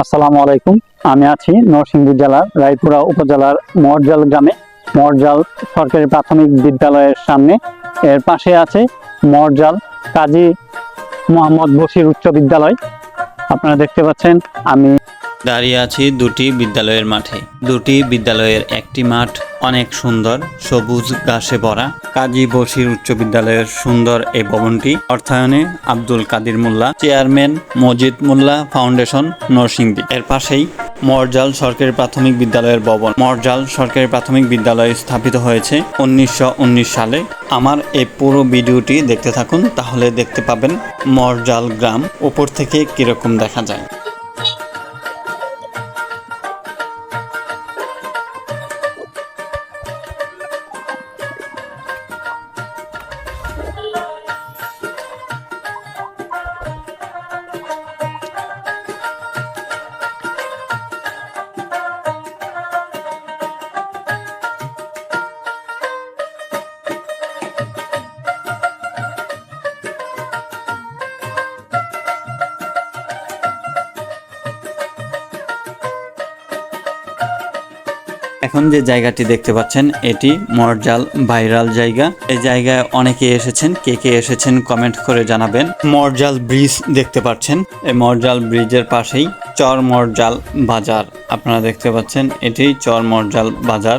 আসসালামু আলাইকুম। আমি আছি নরসিংদী জেলার রায়পুরা উপজেলার মরজাল গ্রামে। মরজাল সরকারি প্রাথমিক বিদ্যালয়ের সামনে। এর পাশে আছে মরজাল কাজী মোহাম্মদ বসির উচ্চ বিদ্যালয়। আপনারা দেখতে পাচ্ছেন, আমি দাঁড়িয়ে আছি দুটি বিদ্যালয়ের মাঠে। দুটি বিদ্যালয়ের একটি মাঠ অনেক সুন্দর, সবুজ ঘাসে ভরা। কাজী বসির উচ্চ বিদ্যালয়ের সুন্দর এই ভবনটি অর্থায়নে আব্দুল কাদির মোল্লা, চেয়ারম্যান মজিদ মোল্লা ফাউন্ডেশন নরসিংদী। এর পাশেই মরজাল সরকারি প্রাথমিক বিদ্যালয়ের ভবন। মরজাল সরকারি প্রাথমিক বিদ্যালয় স্থাপিত হয়েছে উনিশশো উনিশ সালে। আমার এই পুরো ভিডিওটি দেখতে থাকুন, তাহলে দেখতে পাবেন মরজাল গ্রাম। উপর থেকে কীরকম দেখা যায়। এখন যে জায়গাটি দেখতে পাচ্ছেন, এটি মরজাল ভাইরাল জায়গা। এই জায়গায় অনেকে এসেছেন, কে কে এসেছেন কমেন্ট করে জানাবেন। মরজাল ব্রিজ দেখতে পাচ্ছেন, এই মরজাল ব্রিজের পাশেই চর মরজাল বাজার। আপনারা দেখতে পাচ্ছেন, এটি চর মরজাল বাজার।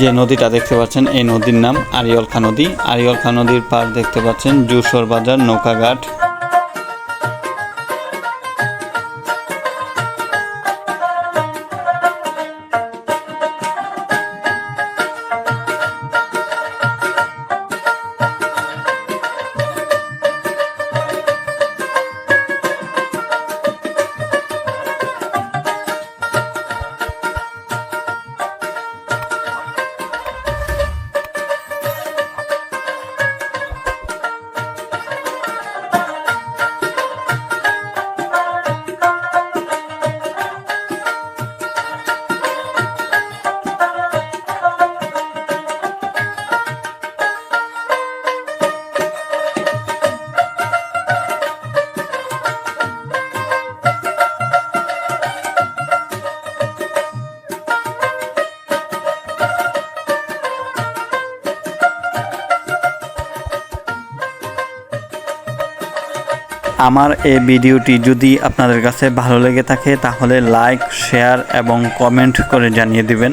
যে নদীটা দেখতে পাচ্ছেন, এই নদীর নাম আরিয়লখা নদী। আরিয়লখা নদীর পার দেখতে পাচ্ছেন জুসর বাজার, নৌকাঘাট। আমার এই ভিডিওটি যদি আপনাদের কাছে ভালো লেগে থাকে, তাহলে লাইক শেয়ার এবং কমেন্ট করে জানিয়ে দিবেন।